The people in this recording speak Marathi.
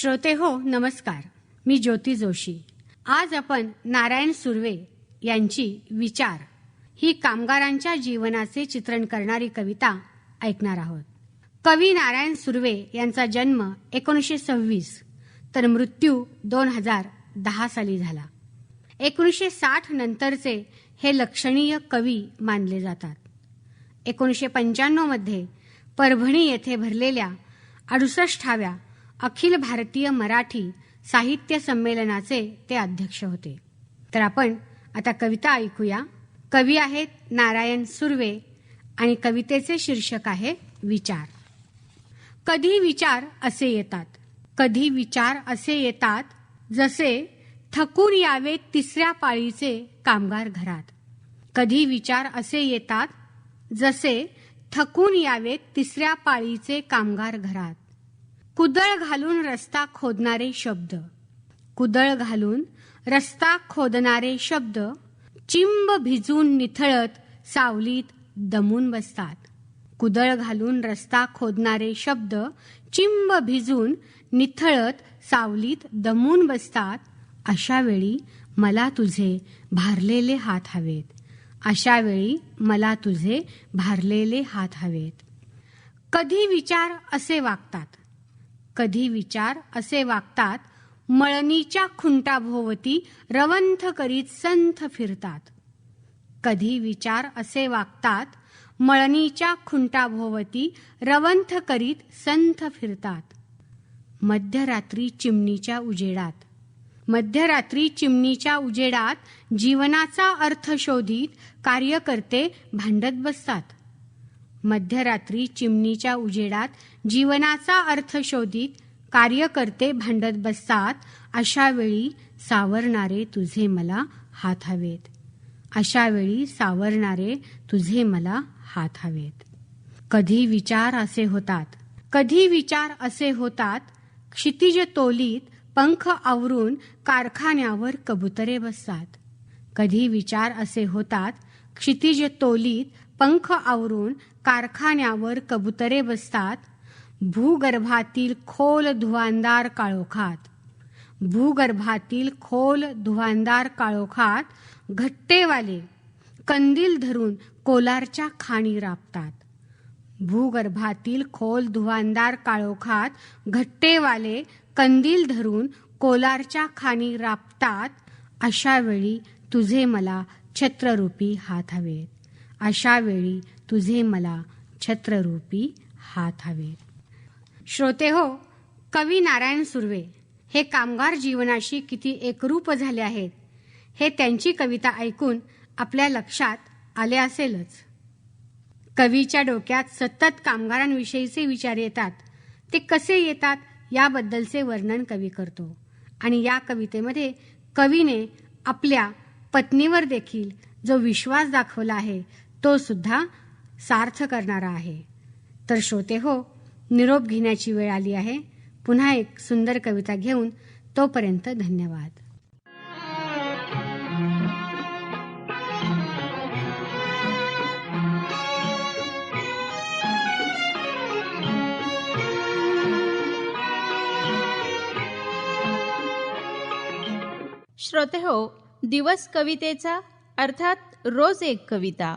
श्रोते हो नमस्कार. मी ज्योती जोशी. आज आपण नारायण सुर्वे यांची विचार ही कामगारांच्या जीवनाचे चित्रण करणारी कविता ऐकणार आहोत. कवी नारायण सुर्वे यांचा जन्म एकोणीसशे सव्वीस तर मृत्यू दोन हजार दहा साली झाला. एकोणीसशे साठ नंतरचे हे लक्षणीय कवी मानले जातात. एकोणीसशे पंच्याण्णवमध्ये परभणी येथे भरलेल्या अडुसष्टाव्या अखिल भारतीय मराठी साहित्य संमेलनाचे ते अध्यक्ष होते. तर आपण आता कविता ऐकूया. कवी आहेत नारायण सुर्वे आणि कवितेचे शीर्षक आहे विचार. कधी विचार असे येतात. कधी विचार असे येतात जसे थकून यावे तिसऱ्या पाळीचे कामगार घरात. कधी विचार असे येतात जसे थकून यावे तिसऱ्या पाळीचे कामगार घरात. कुदळ घालून रस्ता खोदणारे शब्द. कुदळ घालून रस्ता खोदणारे शब्द चिंब भिजून निथळत सावलीत दमून बसतात. कुदळ घालून रस्ता खोदणारे शब्द चिंब भिजून निथळत सावलीत दमून बसतात. अशा वेळी मला तुझे भारलेले हात हवेत. अशा वेळी मला तुझे भारलेले हात हवेत. कधी विचार असे वागतात. कधी विचार असे वागतात मळणीच्या खुंटाभोवती रवंथ करीत संथ फिरतात. कधी विचार असे वागतात मळणीच्या खुंटाभोवती रवंथ करीत संथ फिरतात. मध्यरात्री चिमणीच्या उजेडात. मध्यरात्री चिमणीच्या उजेडात जीवनाचा अर्थ शोधित कार्यकर्ते भांडत बसतात. मध्यरात्री चिमणीच्या उजेडात जीवनाचा अर्थ शोधित कार्यकर्ते भांडत बसतात. अशा वेळी सावरणारे तुझे मला हात हवेत. अशा वेळी सावरणारे तुझे मला हात हवेत. कधी विचार असे होतात कधी विचार असे होतात क्षितिज तोलीत पंख आवरून कारखान्यावर कबुतरे बसतात. कधी विचार असे होतात क्षितिज तोलीत पंख आवरून कारखान्यावर कबुतरे बसतात भूगर्भातील खोल धुवांदार काळोखात. भूगर्भातील खोल धुवांदार काळोखात घट्टेवाले कंदील धरून कोलारच्या खाणी राबतात. भूगर्भातील खोल धुवांदार काळोखात घट्टेवाले कंदील धरून कोलारच्या खाणी राबतात अशा वेळी तुझे मला छत्ररूपी हात हवेत. अशा वेळी तुझे मला छत्ररूपी हात हवे. श्रोते हो कवी नारायण सुर्वे हे कामगार जीवनाशी किती एकरूप झाले आहेत हे त्यांची कविता ऐकून आपल्या लक्षात आले असेलच. कवीच्या डोक्यात सतत कामगारांविषयीचे विचार येतात ते कसे येतात याबद्दलचे वर्णन कवी करतो. आणि या कवितेमध्ये कवीने आपल्या पत्नीवर देखील जो विश्वास दाखवला आहे तो सुद्धा सार्थ करणारा आहे. तर श्रोते हो निरोप घेण्याची वेळ आली आहे. पुन्हा एक सुंदर कविता घेऊन तोपर्यंत धन्यवाद. श्रोते हो दिवस कवितेचा अर्थात रोज एक कविता.